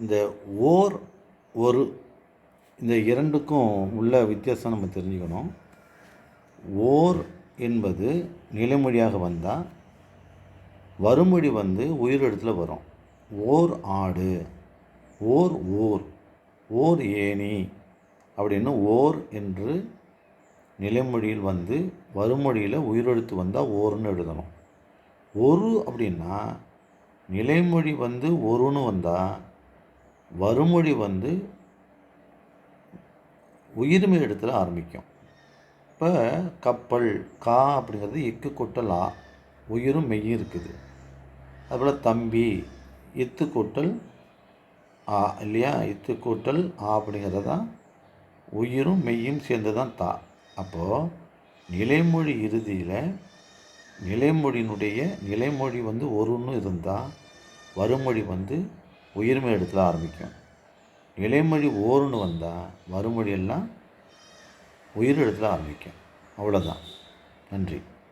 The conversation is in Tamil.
இந்த ஓர் ஒரு இந்த இரண்டுக்கும் உள்ள வித்தியாசம் நம்ம தெரிஞ்சுக்கணும். ஓர் என்பது நிலைமொழியாக வந்தால் வருமொழி வந்து உயிரெழுத்தில் வரும். ஓர் ஆடு ஓர் ஓர் ஓர் ஏணி அப்படின்னு ஓர் என்று நிலைமொழியில் வந்து வருமொழியில் உயிரெழுத்து வந்தால் ஓர்னு எழுதணும். ஒரு அப்படின்னா நிலைமொழி வந்து ஒருன்னு வந்தால் வருமொழி வந்து உயிர்மை இடத்துல ஆரம்பிக்கும். இப்போ கப்பல் கா அப்படிங்கிறது இக்கு கொட்டல் ஆ. உயிரும் மெய்யும் இருக்குது. அதுபோல் தம்பி இத்து கூட்டல் ஆ இல்லையா? இத்து கூட்டல் ஆ அப்படிங்கிறது தான் உயிரும் மெய்யும் சேர்ந்து தான் தா. அப்போது நிலைமொழி இறுதியில் நிலைமொழியினுடைய நிலைமொழி வந்து ஒருன்னு இருந்தால் வருமொழி வந்து உயிர்மை இடத்துல ஆரம்பிக்கும். நிலைமொழி ஓருன்னு வந்தால் வறுமொழியெல்லாம் உயிர் இடத்துல ஆரம்பிக்கும். அவ்வளோதான் நன்றி.